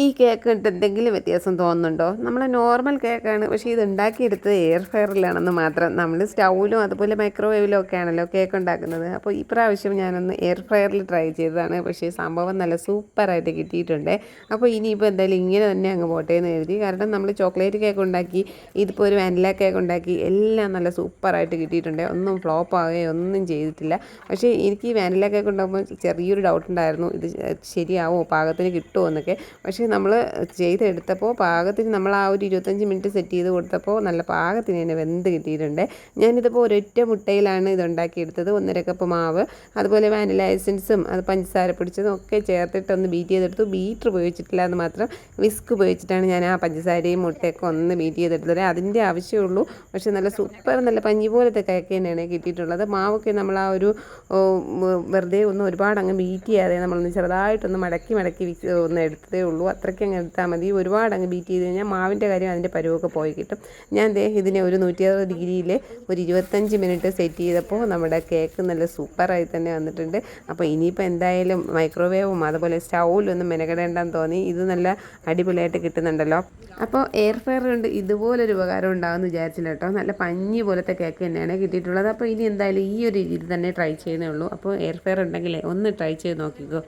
ഈ കേക്ക് ഇട്ട് എന്തെങ്കിലും വ്യത്യാസം തോന്നുന്നുണ്ടോ? നമ്മൾ നോർമൽ കേക്കാണ് പക്ഷേ ഇത് ഉണ്ടാക്കിയെടുത്തത് എയർ ഫയറിലാണെന്ന് മാത്രം. നമ്മൾ സ്റ്റൗവിലും അതുപോലെ മൈക്രോവേവിലും ഒക്കെ ആണല്ലോ കേക്ക് ഉണ്ടാക്കുന്നത്. അപ്പോൾ ഇപ്രാവശ്യം ഞാനൊന്ന് എയർ ഫ്രയറിൽ ട്രൈ ചെയ്തതാണ്. പക്ഷേ സംഭവം നല്ല സൂപ്പറായിട്ട് കിട്ടിയിട്ടുണ്ട്. അപ്പോൾ ഇനിയിപ്പോൾ എന്തായാലും ഇങ്ങനെ തന്നെ അങ്ങ് പോട്ടെ എന്ന് കരുതി. കാരണം നമ്മൾ ചോക്ലേറ്റ് കേക്ക് ഉണ്ടാക്കി ഇതിപ്പോൾ ഒരു വാനില കേക്ക് ഉണ്ടാക്കി എല്ലാം നല്ല സൂപ്പറായിട്ട് കിട്ടിയിട്ടുണ്ട്. ഒന്നും ഫ്ലോപ്പ് ആവുകയോ ഒന്നും ചെയ്തിട്ടില്ല. പക്ഷേ എനിക്ക് ഈ വാനില കേക്ക് ഉണ്ടാകുമ്പോൾ ചെറിയൊരു ഡൗട്ട് ഉണ്ടായിരുന്നു. ഇത് ശരിയാവോ? പാകത്തിന് കിട്ടുമോ എന്നൊക്കെ. പക്ഷേ നമ്മൾ ചെയ്തെടുത്തപ്പോൾ പാകത്തിന് നമ്മൾ ആ ഒരു ഇരുപത്തഞ്ച് മിനിറ്റ് സെറ്റ് ചെയ്ത് കൊടുത്തപ്പോൾ നല്ല പാകത്തിന് തന്നെ വെന്ത് കിട്ടിയിട്ടുണ്ട്. ഞാനിതിപ്പോൾ ഒരൊറ്റ മുട്ടയിലാണ് ഇത് ഉണ്ടാക്കിയെടുത്തത് ഒന്നര കപ്പ് മാവ് അതുപോലെ വാനില എസൻസും അത് പഞ്ചസാര പിടിച്ചതും ഒക്കെ ചേർത്തിട്ട് ഒന്ന് ബീറ്റ് ചെയ്തെടുത്തു. ബീറ്റർ ഉപയോഗിച്ചിട്ടില്ല എന്ന് മാത്രം വിസ്ക് ഉപയോഗിച്ചിട്ടാണ് ഞാൻ ആ പഞ്ചസാരയും മുട്ടയൊക്കെ ഒന്ന് ബീറ്റ് ചെയ്തെടുത്തത്. അതിന്റെ ആവശ്യമുള്ളൂ പക്ഷേ നല്ല സൂപ്പർ നല്ല പഞ്ഞി പോലത്തെ കേക്ക് തന്നെയാണ് കിട്ടിയിട്ടുള്ളത്. മാവൊക്കെ നമ്മൾ ആ ഒരു വെറുതെ ഒന്ന് ഒരുപാട് അങ്ങ് ബീറ്റ് ചെയ്യാതെ നമ്മളൊന്ന് ചെറുതായിട്ടൊന്ന് മടക്കി മടക്കി ഒന്ന് എടുത്തതേ ഉള്ളൂ. അത്രയ്ക്ക് അങ്ങ് എടുത്താൽ മതി. ഒരുപാട് അങ്ങ് ബീറ്റ് ചെയ്ത് കഴിഞ്ഞാൽ മാവിന്റെ കാര്യം അതിന്റെ പരുവൊക്കെ പോയി കിട്ടും. ഞാൻ ദേ ഇതിനെ ഒരു നൂറ്റി അറുപത് ഡിഗ്രിയിൽ ഒരു ഇരുപത്തഞ്ച് മിനിറ്റ് സെറ്റ് ചെയ്തപ്പോൾ നമ്മുടെ കേക്ക് നല്ല സൂപ്പറായി തന്നെ വന്നിട്ടുണ്ട്. അപ്പോൾ ഇനിയിപ്പോൾ എന്തായാലും മൈക്രോവേവും അതുപോലെ സ്റ്റൗവിലൊന്നും മെനക്കെടേണ്ടെന്ന് തോന്നി. ഇത് നല്ല അടിപൊളിയായിട്ട് കിട്ടുന്നുണ്ടല്ലോ. അപ്പോൾ എയർ ഫയർ കൊണ്ട് ഇതുപോലൊരു ഉപകാരം ഉണ്ടാകുമെന്ന് വിചാരിച്ചില്ല കേട്ടോ. നല്ല പഞ്ഞി പോലത്തെ കേക്ക് തന്നെയാണ് കിട്ടിയിട്ടുള്ളത്. അപ്പോൾ ഇനി എന്തായാലും ഈ ഒരു രീതിയിൽ തന്നെ ട്രൈ ചെയ്യുന്നേ ഉള്ളൂ. അപ്പോൾ എയർ ഫയർ ഉണ്ടെങ്കിലേ ഒന്ന് ട്രൈ ചെയ്ത് നോക്കിക്കോ.